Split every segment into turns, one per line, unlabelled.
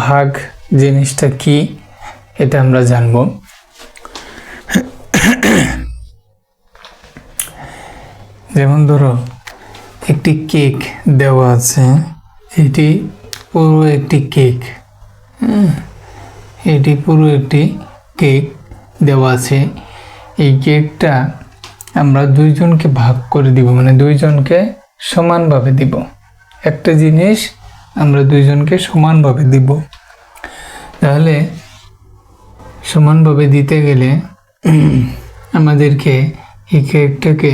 ভাগ জিনিসটা কি, এটা আমরা জানব। যেমন ধরো, একটি কেক দেওয়া আছে, এটি পুরো একটি কেক এটি পুরো একটি কেক দেওয়া আছে। এই কেকটা আমরা দুইজনকে ভাগ করে দিব মানে দুইজনকে সমানভাবে দিব। একটা জিনিস আমরা দুইজনকে সমানভাবে দিব। তাহলে সমানভাবে দিতে গেলে আমাদেরকে এই কেকটাকে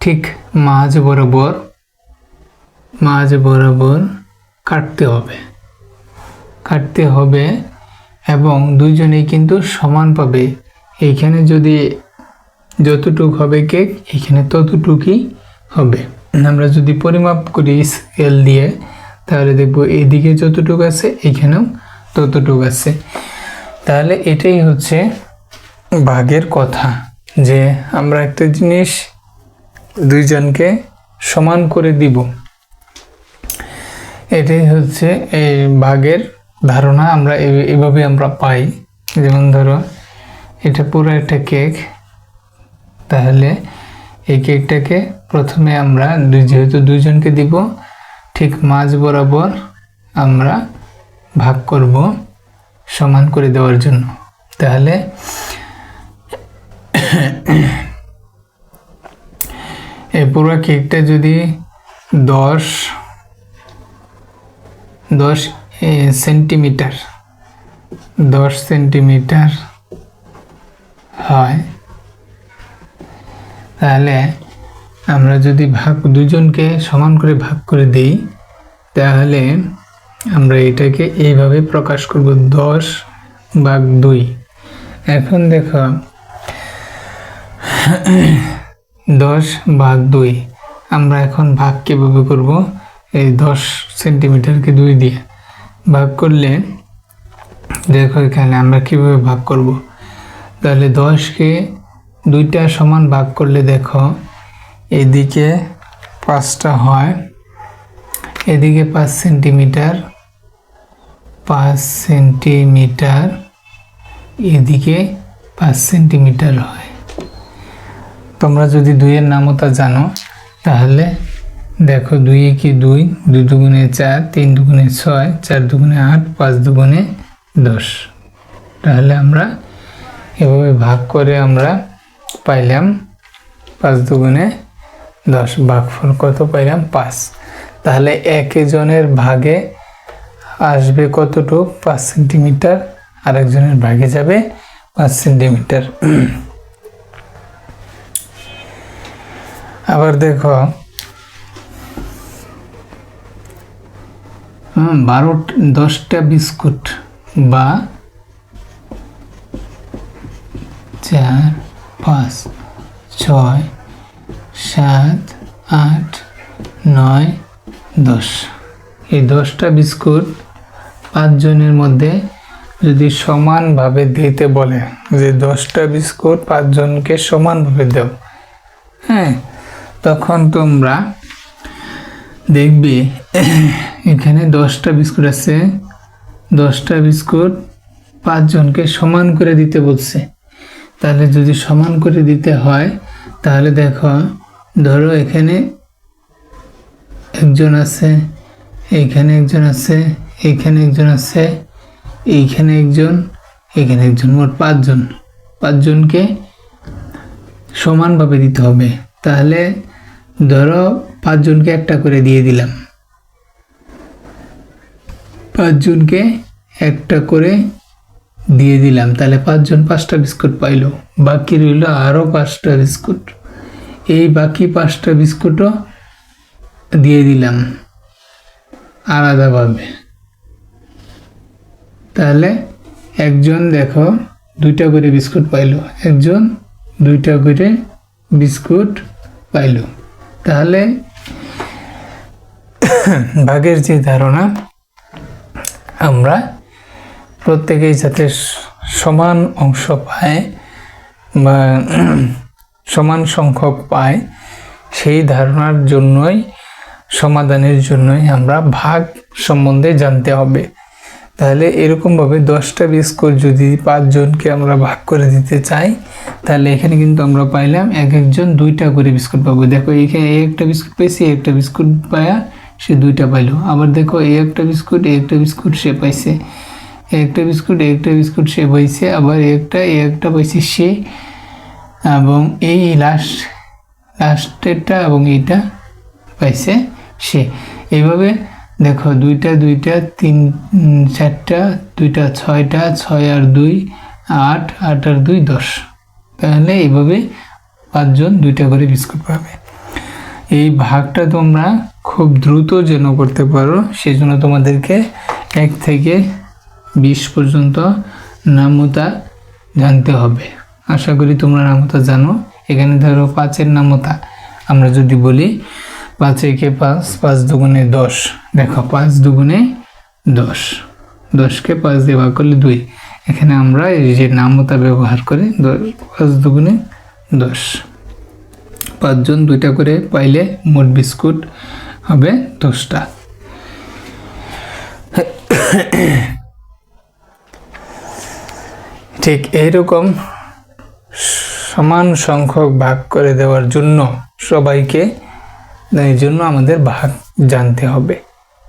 ঠিক মাঝ বরাবর মাঝ বরাবর কাটতে হবে। কাটতে হবে এবং দুইজনেই কিন্তু সমান পাবে। এইখানে যদি যতটুক হবে কেক এখানে ততটুকুই হবে। আমরা যদি পরিমাপ করি স্কেল দিয়ে তাহলে দেখব এইদিকে যতটুকু আছে, এখানেও ততটুকু আছে। তাহলে এটাই হচ্ছে ভাগের কথা, যে আমরা একটা জিনিস দুইজনকে সমান করে দিব। এটাই হচ্ছে এই ভাগের ধারণা, আমরা এভাবে আমরা পাই। যেমন ধরো, এটা পুরো একটা কেক। তাহলে এই কেকটাকে প্রথমে আমরা যেহেতু দুইজনকে দিব ঠিক মাঝ বরাবর আমরা ভাগ করব সমান করে দেওয়ার জন্য। তাহলে এই পুরো কেকটা যদি দশ দশ এ, সেন্টিমিটার দশ সেন্টিমিটার হয় তাহলে আমরা যদি ভাগ দুজনকে সমান করে ভাগ করে দিই, তাহলে আমরা এটাকে এইভাবে প্রকাশ করব দশ ভাগ দুই। এখন দেখো, দশ ভাগ দুই। আমরা এখন ভাগ কীভাবে করব? এই দশ সেন্টিমিটারকে দুই দিয়ে ভাগ করলে, দেখো এখানে আমরা কীভাবে ভাগ করব? তাহলে দশকে দুইটা সমান ভাগ করলে দেখো এদিকে পাঁচটা হয়, এদিকে পাঁচ সেন্টিমিটার পাঁচ সেন্টিমিটার, এদিকে পাঁচ সেন্টিমিটার হয়। তোমরা যদি দুইয়ের নামতা জানো, তাহলে দেখো দুইয়ে কি দুই দুই দুগুণে চার, তিন দুগুণে ছয়, চার দুগুণে আট, পাঁচ দুগুণে দশ। তাহলে আমরা এভাবে ভাগ করে আমরা পাইলাম পাঁচ দুগুণে দশ ভাগফল কত পাইলাম? পাঁচ। তাহলে একজনের ভাগে আসবে কতটুক? পাঁচ সেন্টিমিটার। আরেকজনের ভাগে যাবে পাঁচ সেন্টিমিটার। আবার দেখো। বারো, দশটা বিস্কুট বা চার, পাঁচ, ছয় সাত, আট, নয়, দশ। এই দশটা বিস্কুট পাঁচজনের মধ্যে যদি সমানভাবে দিতে বলে, যে দশটা বিস্কুট পাঁচজনকে সমানভাবে দেও হ্যাঁ তখন তোমরা দেখবে, এখানে দশটা বিস্কুট আছে। দশটা বিস্কুট পাঁচজনকে সমান করে দিতে বলছে। তাহলে যদি সমান করে দিতে হয়, তাহলে দেখো ধরো এখানে একজন আছে এইখানে একজন আছে এইখানে একজন আছে, এইখানে একজন, এখানে একজন, মোট পাঁচজন। পাঁচজনকে সমানভাবে দিতে হবে। তাহলে ধরো পাঁচজনকে একটা করে দিয়ে দিলাম। পাঁচজনকে একটা করে দিয়ে দিলাম। তাহলে পাঁচজন পাঁচটা বিস্কুট পাইলো। বাকি রইল আরও পাঁচটা বিস্কুট। এই বাকি পাঁচটা বিস্কুটও দিয়ে দিলাম। আলাদাভাবে। তাহলে একজন দেখো, দুইটা করে বিস্কুট পাইলো। একজন দুইটা করে বিস্কুট পাইলো। তাহলে ভাগের যে ধারণা, আমরা প্রত্যেকেই যাতে সমান অংশ পায় বা সমান সংখ্যক পায়, সেই ধারণার জন্যই, সমাধানের জন্যই আমরা ভাগ সম্বন্ধে জানতে হবে। তাহলে এরকমভাবে দশটা বিস্কুট যদি পাঁচজনকে আমরা ভাগ করে দিতে চাই, তাহলে এখানে কিন্তু আমরা পাইলাম এক একজন দুইটা করে বিস্কুট পাবো। দেখো, এখানে এই একটা বিস্কুট এই একটা বিস্কুট পায়া, সে দুইটা পাইলো। আবার দেখো, এই একটা বিস্কুট একটা বিস্কুট সে পাইছে। একটা বিস্কুট একটা বিস্কুট সে পাইছে, আবার একটা একটা পাইছে সে। এবং এই লাস্ট লাস্টেরটা এবং এইটা পাইছে সে। এইভাবে দেখো দুইটা দুইটা, তিন চারটা, দুইটা, ছয়টা, ছয় আর দুই, আট আট আর দুই, দশ। তাহলে এইভাবে পাঁচজন দুইটা করে বিস্কুট পাবে। এই ভাগটা তোমরা খুব দ্রুত যেন করতে পারো সেই জন্য তোমাদেরকে এক থেকে বিশ পর্যন্ত নামতা জানতে হবে। আশা করি তোমরা নামতা জানো। এখানে ধরো পাঁচের নামতা। আমরা যদি বলি পাঁচ একে পাঁচ পাঁচ দুগুণে দশ। দেখো, পাঁচ দুগুণে দশ। দশকে পাঁচ দিয়ে ভাগ করলে দুই। এখানে আমরা এই যে নামতা ব্যবহার করে পাঁচ দুগুণে দশ। পাঁচজন দুইটা করে পাইলে মোট বিস্কুট হবে দশটা। ঠিক এইরকম সমান সংখ্যক ভাগ করে দেওয়ার জন্য সবাইকে এই জন্য আমাদের ভাগ জানতে হবে।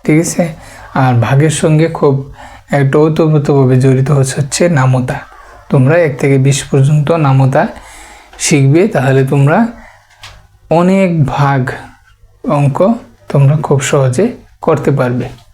ঠিক আছে? আর ভাগের সঙ্গে খুব একটা ওতপ্রোতভাবে জড়িত হচ্ছে নামতা। তোমরা এক থেকে বিশ পর্যন্ত নামতা শিখবে, তাহলে তোমরা অনেক ভাগ অঙ্ক তোমরা খুব সহজে করতে পারবে।